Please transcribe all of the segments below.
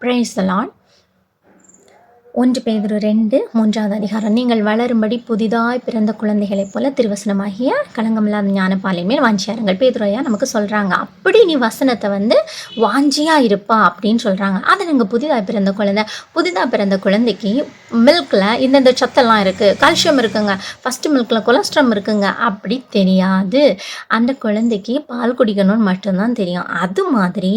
Price Lord ஒன்று பேதுரு ரெண்டு மூன்றாவது அதிகாரம். நீங்கள் வளரும்படி புதிதாய் பிறந்த குழந்தைகளைப் போல திருவசனமாகிய களங்கமில்லாத ஞானப்பாலை மேல் வாஞ்சியாருங்கள் பேதுரையா நமக்கு சொல்கிறாங்க அப்படி நீ வசனத்தை வந்து வாஞ்சியாக இருப்பா அப்படின்னு சொல்கிறாங்க அதை நீங்கள் புதிதாக பிறந்த குழந்தை புதிதாக பிறந்த குழந்தைக்கு மில்கில் இந்தந்த சத்தெல்லாம் இருக்குது கால்சியம் இருக்குங்க ஃபஸ்ட்டு மில்கில் கொலஸ்ட்ரம் இருக்குங்க அப்படி தெரியாது. அந்த குழந்தைக்கு பால் குடிக்கணும்னு மட்டும்தான் தெரியும். அது மாதிரி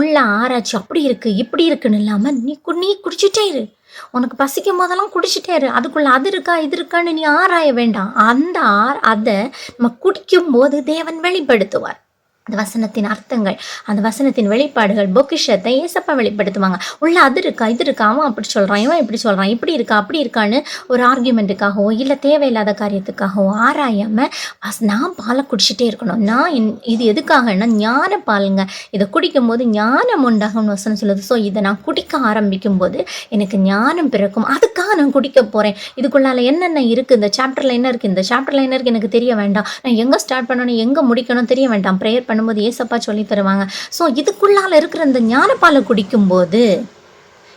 உள்ள ஆராய்ச்சி அப்படி இருக்குது இப்படி இருக்குன்னு இல்லாமல் நீ நீ குடிச்சிட்டே இரு. உனக்கு பசிக்கும் போதெல்லாம் குடிச்சிட்டே இரு. அதுக்குள்ள அது இருக்கா இது இருக்கான்னு நீ ஆராய வேண்டாம். அந்த ஆர் அதை நம்ம குடிக்கும்போது தேவன் வெளிப்படுத்துவார். அந்த வசனத்தின் அர்த்தங்கள் அந்த வசனத்தின் வெளிப்பாடுகள் பொக்கிஷத்தை ஏசப்பா வெளிப்படுத்துவாங்க. உள்ள அது இருக்கா இது இருக்கா அவன் அப்படி சொல்கிறான் இவன் இப்படி சொல்கிறான் இப்படி இருக்கா அப்படி இருக்கான்னு ஒரு ஆர்கியூமெண்ட்டுக்காகவோ இல்லை தேவையில்லாத காரியத்துக்காகவோ ஆராயாமல் நான் பாலை குடிச்சிட்டே இருக்கணும். நான் என்- இது எதுக்காகன்னா ஞான பாலுங்க. இதை குடிக்கும்போது ஞானம் உண்டாகும்னு வசனம் சொல்லுது. ஸோ இதை நான் குடிக்க ஆரம்பிக்கும் போது எனக்கு ஞானம் பிறக்கும். அதுக்காக நான் குடிக்க போகிறேன் இதுக்குள்ளால என்னென்ன இருக்குது இந்த சாப்டரில் என்ன இருக்குது இந்த சாப்டரில் என்ன இருக்குது எனக்கு தெரிய வேண்டாம். நான் எங்கே ஸ்டார்ட் பண்ணணும்? எங்கே முடிக்கணும்? தெரிய வேண்டாம். ப்ரேயர் பண்ணும்போது ஏசப்பா சொல்லி தருவாங்க. ஸோ இதுக்குள்ளால இருக்கிற இந்த ஞானப்பாலை குடிக்கும்போது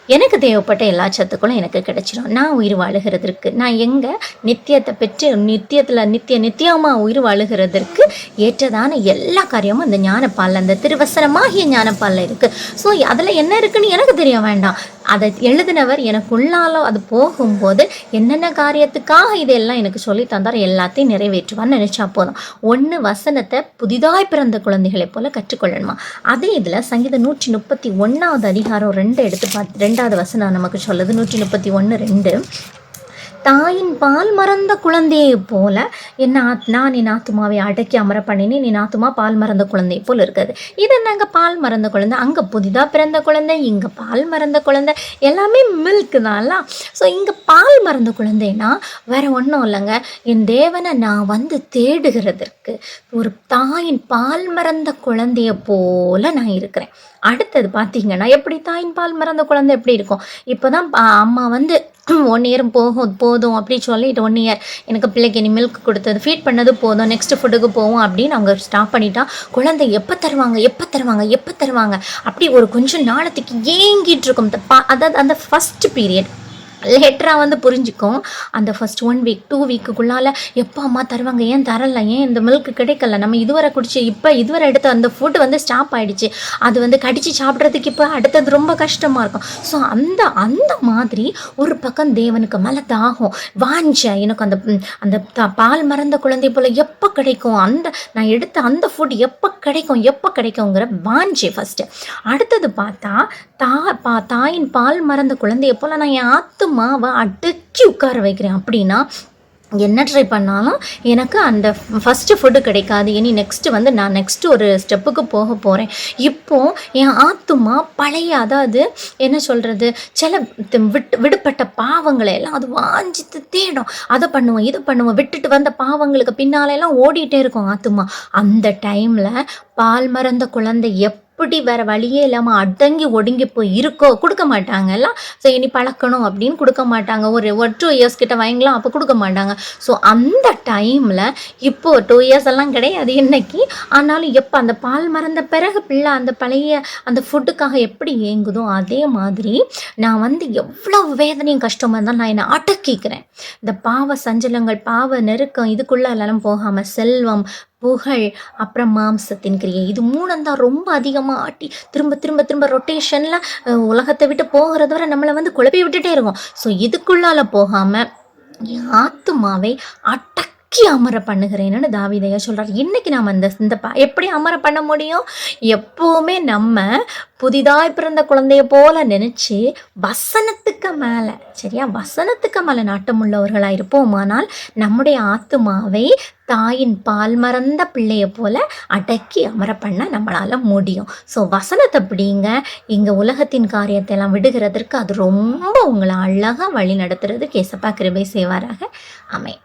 எனக்கு தேவைப்பட்ட எல்லா சத்துக்களும் எனக்கு கிடைச்சிடும் நான் உயிர் வாழுகிறதற்கு நான் எங்கே நித்தியத்தை பெற்று நித்தியத்தில் நித்திய நித்தியமாக உயிர் வாழுகிறதற்கு ஏற்றதான எல்லா காரியமும் அந்த ஞானப்பாலில் அந்த திருவசனமாகிய ஞானப்பாலில் இருக்குது ஸோ அதில் என்ன இருக்குன்னு எனக்கு தெரிய வேண்டாம். அதை எழுதினவர் எனக்குள்ளால அது போகும்போது என்னென்ன காரியத்துக்காக இதெல்லாம் எனக்கு சொல்லி தந்தார் எல்லாத்தையும் நிறைவேற்றுவான்னு நினச்சா போதும். ஒன்று வசனத்தை புதிதாய் பிறந்த குழந்தைகளைப் போல கற்றுக்கொள்ளணுமா? அதே இதில் சங்கீதம் நூற்றி முப்பத்தி ஒன்றாவது அதிகாரம் ரெண்டு எடுத்து பார்த்து ரெண்டாவது வசனம் நமக்கு சொல்லுது. நூற்றி முப்பத்தி ஒன்று ரெண்டு. தாயின் பால் மறந்த குழந்தையை போல என்ன ஆத் நான் என் ஆத்துமாவை அடக்கி அமர பண்ணினேன் என் ஆத்துமா பால் மறந்த குழந்தையை போல் இருக்குது. இது என்னங்க பால் மறந்த குழந்தை? அங்கே புதிதாக பிறந்த குழந்தை இங்கே பால் மறந்த குழந்தை எல்லாமே மில்க் தான்ல ஸோ இங்கே பால் மறந்த குழந்தைனா வேற ஒன்றும் இல்லைங்க. என் தேவனை நான் வந்து தேடுகிறதற்கு ஒரு தாயின் பால் மறந்த குழந்தைய போல நான் இருக்கிறேன். அடுத்தது பார்த்தீங்கன்னா எப்படி தாயின் பால் மறந்த குழந்தை எப்படி இருக்கும்? இப்போ தான் அம்மா வந்து ஒன் இயர் போகும் போதும் அப்படின்னு சொல்லிட்டு ஒன் இயர் எனக்கு பிள்ளைக்கு இனி மில்க் கொடுத்தது. ஃபீட் பண்ணது போதும். நெக்ஸ்ட் ஃபுட்டுக்கு போவோம் அப்படின்னு அவங்க ஸ்டாப் பண்ணிட்டா குழந்தை எப்போ தருவாங்க எப்போ தருவாங்க எப்போ தருவாங்க? அப்படி ஒரு கொஞ்சம் நாளத்துக்கு ஏங்கிட்டு இருக்கும். அதாவது அந்த ஃபஸ்ட் பீரியட் லேட்டராக வந்து புரிஞ்சுக்கும். அந்த ஃபஸ்ட் ஒன் வீக் டூ வீக்குக்குள்ளால எப்போ அம்மா தருவாங்க ஏன் தரல ஏன் இந்த மில்க் கிடைக்கல? நம்ம இதுவரை குடிச்சு இப்போ இதுவரை எடுத்த அந்த ஃபுட்டு வந்து ஸ்டாப் ஆகிடுச்சு அது வந்து கடித்து சாப்பிட்றதுக்கு இப்போ அடுத்தது ரொம்ப கஷ்டமாக இருக்கும். ஸோ அந்த அந்த மாதிரி ஒரு பக்கம் தேவனுக்கு மேலே தாகம் வாஞ்ச எனக்கு அந்த அந்த த- பால் மறந்த குழந்தை போல் எப்போ கிடைக்கும்? அந்த நான் எடுத்த அந்த ஃபுட் எப்போ கிடைக்கும்? எப்போ கிடைக்குங்கிற வாஞ்சே ஃபஸ்ட்டு அடுத்தது பார்த்தா தா பா தாயின் பால் மறந்த குழந்தைய போல் நான் என் ஆத்துமாவை அடக்கி உட்கார வைக்கிறேன். அப்படின்னா என்ன ட்ரை பண்ணாலும் எனக்கு அந்த ஃபஸ்ட்டு ஃபுட்டு கிடைக்காது. இனி நெக்ஸ்ட்டு வந்து நான் நெக்ஸ்ட்டு ஒரு ஸ்டெப்புக்கு போக போகிறேன் இப்போது என் ஆத்துமா பழைய அதாவது என்ன சொல்கிறது சில விட்டு விடுபட்ட பாவங்களை எல்லாம் அது வாஞ்சித்து தேடும். அதை பண்ணுவோம் இது பண்ணுவோம் விட்டுட்டு வந்த பாவங்களுக்கு பின்னாலெல்லாம் ஓடிட்டே இருக்கும் ஆத்துமா அந்த டைமில் பால் மறந்த குழந்தை புட்டி வேற வழியே இல்லாமல் அடங்கி ஒடுங்கி போய் இருக்கோ? கொடுக்க மாட்டாங்கல்ல ஸோ இனி பழக்கணும் அப்படின்னு கொடுக்க மாட்டாங்க. ஒரு ஒரு டூ இயர்ஸ் கிட்ட வாங்கலாம் அப்போ கொடுக்க மாட்டாங்க. ஸோ அந்த டைமில் இப்போது டூ இயர்ஸ் எல்லாம் கிடையாது இன்னைக்கு. ஆனாலும் எப்போ அந்த பால் மறந்த பிறகு பிள்ளை அந்த பழைய அந்த ஃபுட்டுக்காக எப்படி ஏங்குதோ அதே மாதிரி நான் வந்து எவ்வளோ வேதனையும் கஷ்டமாக இருந்தாலும் நான் என்னை அடக்கிக்கிறேன். இந்த பாவ சஞ்சலங்கள் பாவ நெருக்கம் இதுக்குள்ளே எல்லாம் போகாமல் செல்வம் புகழ் அப்புறம் மாம்சத்தின் கிரியை. இது மூணும் தான் ரொம்ப அதிகமாக ஆட்டி திரும்ப திரும்ப திரும்ப ரொட்டேஷனில் உலகத்தை விட்டு போகிறது வரை நம்மளை வந்து குழப்பி விட்டுட்டே இருக்கும். ஸோ இதுக்குள்ளால் போகாமல் ஆத்துமாவை அட்டக் அடக்கி அமர பண்ணுகிறேன்னு தாவிதையா சொல்கிறார் இன்னைக்கு நாம் அந்த இந்த ப- எப்படி அமர பண்ண முடியும்? எப்போவுமே நம்ம புதிதாய் பிறந்த குழந்தைய போல நினச்சி வசனத்துக்கு மேலே சரியா? வசனத்துக்கு மேலே நாட்டமுள்ளவர்களாக இருப்போமானால் நம்முடைய ஆத்துமாவை தாயின் பால் மறந்த பிள்ளைய போல அடக்கி அமர பண்ண நம்மளால் முடியும். ஸோ வசனத்தை பிடிங்க. இங்கே உலகத்தின் காரியத்தை எல்லாம் விடுகிறதற்கு அது ரொம்ப உங்களை அழகாக வழி நடத்துறது கேசப்பா கிருபை செய்வாராக. அமை